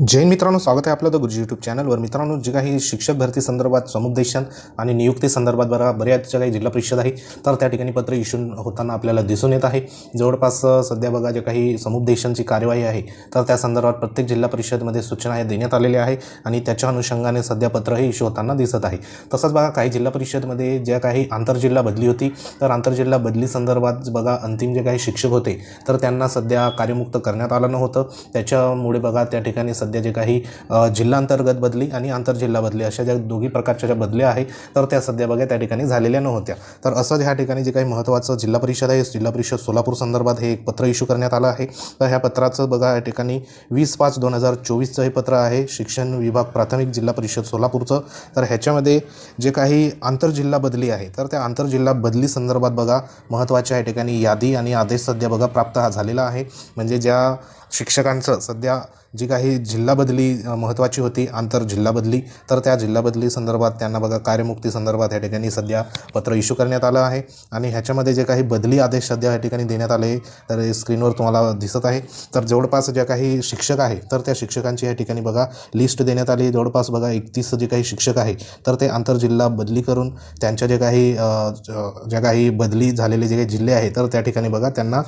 जैन मित्रांनो स्वागत आहे आपलं द गुरुजी यूट्यूब चॅनलवर मित्रांनो जे काही शिक्षक भरती संदर्भात समुपदेशन आणि नियुक्ती संदर्भात बरा बऱ्याच ज्या काही जिल्हा परिषद आहे तर त्या ठिकाणी पत्र इश्यू होताना आपल्याला दिसून येत आहे. जवळपास सध्या बघा जे काही समुपदेशनची कार्यवाही आहे तर त्या संदर्भात प्रत्येक जिल्हा परिषदमध्ये सूचना देण्यात आलेल्या आहे आणि त्याच्या अनुषंगाने सध्या पत्रही इश्यू होताना दिसत आहे. तसंच बघा काही जिल्हा परिषदमध्ये ज्या काही आंतरजिल्हा बदली होती तर आंतरजिल्हा बदली संदर्भात बघा अंतिम जे काही शिक्षक होते तर त्यांना सध्या कार्यमुक्त करण्यात आलं नव्हतं. त्याच्यामुळे बघा त्या ठिकाणी सध्या जे काही जिल्हांतर्गत बदली आणि आंतरजिल्हा बदली अशा ज्या दोघी प्रकारच्या ज्या बदल्या आहे तर त्या सध्या बघा त्या ठिकाणी झालेल्या नव्हत्या. तर असं ह्या ठिकाणी जे काही महत्त्वाचं जिल्हा परिषद आहे जिल्हा परिषद सोलापूर संदर्भात हे एक पत्र इश्यू करण्यात आलं आहे. तर ह्या पत्राचं बघा या ठिकाणी वीस पाच दोन हजार चोवीसचं हे पत्र आहे शिक्षण विभाग प्राथमिक जिल्हा परिषद सोलापूरचं. तर ह्याच्यामध्ये जे काही आंतरजिल्हा बदली आहे तर त्या आंतरजिल्हा बदली संदर्भात बघा महत्त्वाच्या या ठिकाणी यादी आणि आदेश सध्या बघा प्राप्त हा झालेला आहे. म्हणजे ज्या शिक्षकांचं सध्या जी काही जिल्हा बदली महत्त्वाची होती आंतर जिल्हा बदली तर त्या जिल्हा बदली संदर्भात त्यांना बघा कार्यमुक्ती संदर्भात या ठिकाणी सध्या पत्र इश्यू करण्यात आलं आहे. आणि ह्याच्यामध्ये जे काही बदली आदेश सध्या या ठिकाणी देण्यात आले तर स्क्रीनवर तुम्हाला दिसत आहे. तर जवळपास ज्या काही शिक्षक आहे तर त्या शिक्षकांची या ठिकाणी बघा लिस्ट देण्यात आली जवळपास बघा एकतीस जे काही शिक्षक आहे तर ते आंतरजिल्हा बदली करून त्यांच्या जे काही ज्या काही बदली झालेले जे काही जिल्हे आहे तर त्या ठिकाणी बघा त्यांना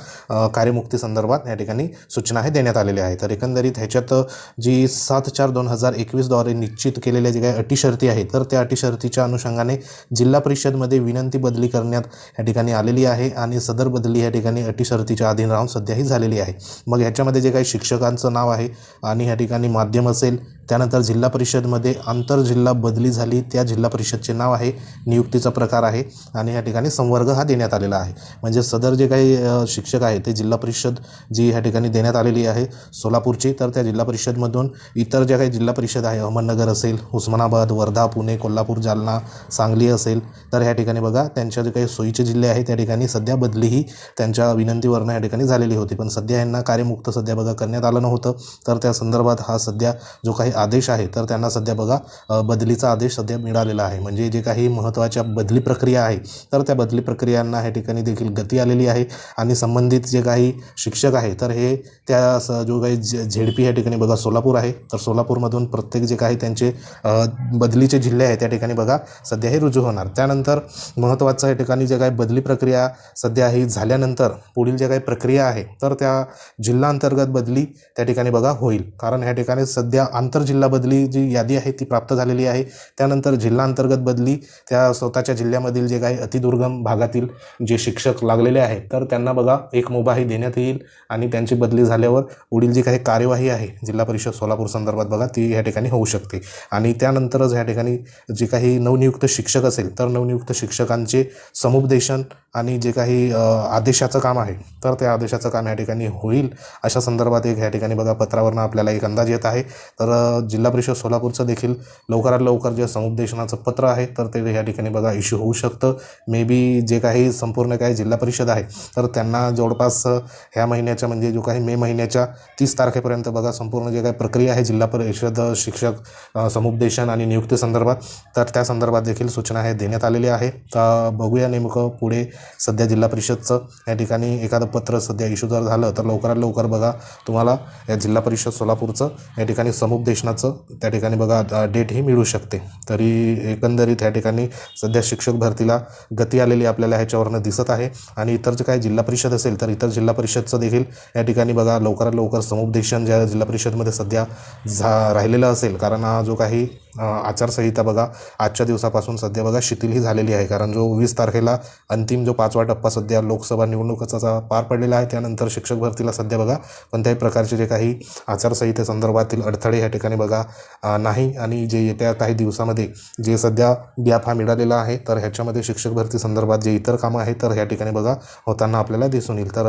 कार्यमुक्ती संदर्भात या ठिकाणी सूचना हे देण्यात आलेल्या आहे तर एकंदरीत ह्याच्या ह्याच्यात जी सात चार दोन हजार एकवीसद्वारे निश्चित केलेल्या जे काही अटी शर्ती आहेत तर त्या अटी शर्तीच्या अनुषंगाने जिल्हा परिषदमध्ये विनंती बदली करण्यात या ठिकाणी आलेली आहे आणि सदर बदली या ठिकाणी अटी शर्तीच्या अधीन राहून सध्याही झालेली आहे. मग ह्याच्यामध्ये जे काही शिक्षकांचं नाव आहे आणि ह्या ठिकाणी माध्यम असेल त्यानंतर जिल्हा परिषदमध्ये आंतरजिल्हा बदली झाली. त्या जिल्हा परिषदचे नाव आहे नियुक्तीचा प्रकार आहे आणि या ठिकाणी संवर्ग हा देण्यात आलेला आहे. म्हणजे सदर जे काही शिक्षक आहे ते जिल्हा परिषद जी ह्या ठिकाणी देण्यात आलेली आहे सोलापूरची तर त्या जिल्हा परिषदमधून इतर ज्या काही जिल्हा परिषद आहे अहमदनगर असेल उस्मानाबाद वर्धा पुणे कोल्हापूर जालना सांगली असेल तर ह्या ठिकाणी बघा त्यांच्या जे काही सोयीचे जिल्हे आहे त्या ठिकाणी सध्या बदलीही त्यांच्या विनंतीवरनं या ठिकाणी झालेली होती. पण सध्या यांना कार्यमुक्त सध्या बघा करण्यात आलं नव्हतं. तर त्या संदर्भात हा सध्या जो काही आदेश आहे तर त्यांना सध्या बघा बदलीचा आदेश सध्या मिळालेला आहे. म्हणजे जे काही महत्त्वाच्या बदली प्रक्रिया आहे तर त्या बदली प्रक्रियांना ह्या ठिकाणी देखील गती आलेली आहे. आणि संबंधित जे काही शिक्षक आहे तर हे त्या स जो काही झेडपी झेड या ठिकाणी बघा सोलापूर आहे. तर सोलापूरमधून प्रत्येक जे काही त्यांचे बदलीचे जिल्हे आहे त्या ठिकाणी बघा सध्या हे रुजू होणार. त्यानंतर महत्त्वाचं या ठिकाणी जे काही बदली प्रक्रिया सध्या ही झाल्यानंतर पुढील जे काही प्रक्रिया आहे तर त्या जिल्हा अंतर्गत बदली त्या ठिकाणी बघा होईल. कारण ह्या ठिकाणी सध्या आंतर जिल्हा बदली जी यादी आहे ती प्राप्त झालेली आहे. त्यानंतर जिल्हाअंतर्गत बदली त्या स्वतःच्या जिल्ह्यामधील जे काही अतिदुर्गम भागातील जे शिक्षक लागलेले आहेत तर त्यांना बघा एक मुभाही देण्यात येईल आणि त्यांची बदली झाल्यावर पुढील जी काही कार्यवाही आहे जिल्हा परिषद सोलापूर संदर्भात बघा ती या ठिकाणी होऊ शकते. आणि त्यानंतरच या ठिकाणी जे काही नवनियुक्त शिक्षक असेल तर नवनियुक्त शिक्षकांचे समुपदेशन आणि जे काही आदेशाचं काम आहे तर त्या आदेशाचं काम या ठिकाणी होईल. अशा संदर्भात एक या ठिकाणी बघा पत्रावरनं आपल्याला एक अंदाज येत आहे. तर जिल्हा परिषद सोलापूरचं देखील लवकरात लवकर जे समुपदेशनाचं पत्र आहे तर ते या ठिकाणी बघा इश्यू होऊ शकतं. मे बी जे काही संपूर्ण काही जिल्हा परिषद आहे तर त्यांना जवळपास ह्या महिन्याच्या म्हणजे जो काही मे महिन्याच्या तीस तारखेपर्यंत बघा संपूर्ण जे काही प्रक्रिया आहे जिल्हा परिषद शिक्षक समुपदेशन आणि नियुक्ती संदर्भात तर त्या संदर्भात देखील सूचना हे देण्यात आलेल्या आहे. तर बघूया नेमकं पुढे सध्या जिल्हा परिषदचं या ठिकाणी एखादं पत्र सध्या इश्यू जर झालं तर लवकरात लवकर बघा तुम्हाला या जिल्हा परिषद सोलापूरचं या ठिकाणी प्रवेशनाचं त्या ठिकाणी बघा डेटही मिळू शकते. तरी एकंदरीत या ठिकाणी सध्या शिक्षक भरतीला गती आलेली आपल्याला ह्याच्यावरनं दिसत आहे. आणि इतर जे काही जिल्हा परिषद असेल तर इतर जिल्हा परिषदचं देखील या ठिकाणी बघा लवकरात लवकर समुपदेशन ज्या जिल्हा परिषदमध्ये सध्या झा राहिलेलं असेल. कारण हा जो काही आचारसंहिता बघा आजच्या दिवसापासून सध्या बघा शिथिलही झालेली आहे. कारण जो वीस तारखेला अंतिम जो पाचवा टप्पा सध्या लोकसभा निवडणुकीचा पार पडलेला आहे त्यानंतर शिक्षक भरतीला सध्या बघा कोणत्याही प्रकारचे जे काही आचारसंहितेसंदर्भातील अडथळे या ठिकाणी बघा नाही. आणि जे येत्या काही दिवसामध्ये जे सध्या गॅप हा मिळालेला आहे तर ह्याच्यामध्ये शिक्षक भरती संदर्भात जे इतर कामं आहेत तर ह्या ठिकाणी बघा होताना आपल्याला दिसून येईल. तर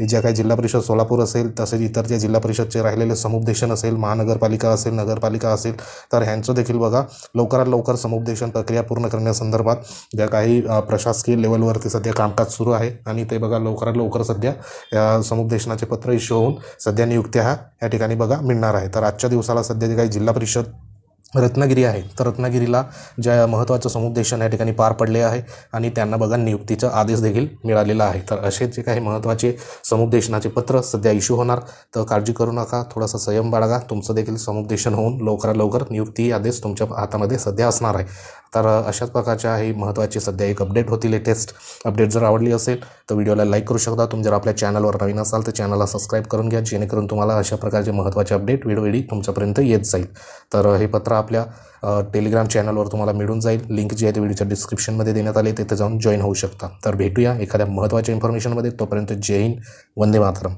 ज्या काही जिल्हा परिषद सोलापूर असेल तसेच इतर जे जिल्हा परिषदचे राहिलेले समुपदेशन असेल महानगरपालिका असेल नगरपालिका असेल तर ह्यांचं देखील देखील बघा लवकरात लवकर समुपदेशन प्रक्रिया पूर्ण करण्यासंदर्भात ज्या काही प्रशासकीय लेवलवरती सध्या कामकाज सुरू आहे आणि ते बघा लवकरात लवकर सध्या या समुपदेशनाचे पत्र इश्यू होऊन सध्या नियुक्त्या ह्या या ठिकाणी बघा मिळणार आहे. तर आजच्या दिवसाला सध्या जे काही जिल्हा परिषद रत्नागिरी आहे. तर रत्नागिरीला ज्या महत्त्वाचं समुपदेशन या ठिकाणी पार पडले आहे आणि त्यांना बघा नियुक्तीचा आदेश देखील मिळालेला आहे. तर असे जे काही महत्त्वाचे समुपदेशनाचे पत्र सध्या इश्यू होणार तर काळजी करू नका. थोडासा संयम बाळगा. तुमचं देखील समुपदेशन होऊन लवकरात लवकर नियुक्ती आदेश तुमच्या हातामध्ये सध्या असणार आहे. तर अशाच प्रकारच्या ही महत्त्वाची सध्या एक अपडेट होती लेटेस्ट अपडेट जर आवडली असेल तर व्हिडिओला लाईक करू शकता. तुम्ही जर आपल्या चॅनलवर नवीन असाल तर चॅनलला सबस्क्राईब करून घ्या जेणेकरून तुम्हाला अशा प्रकारचे महत्त्वाचे अपडेट वेळोवेळी तुमच्यापर्यंत येत जाईल. तर हे पत्र आपल्या टेलिग्राम चॅनलवर तुम्हाला मिळून जाईल. लिंक जी आहे ती व्हिडिओच्या डिस्क्रिप्शनमध्ये देण्यात आली तिथे जाऊन जॉईन होऊ शकता. तर भेटूया एखाद्या महत्त्वाच्या इन्फॉर्मेशनमध्ये तोपर्यंत जय हिंद. वंदे मातरम.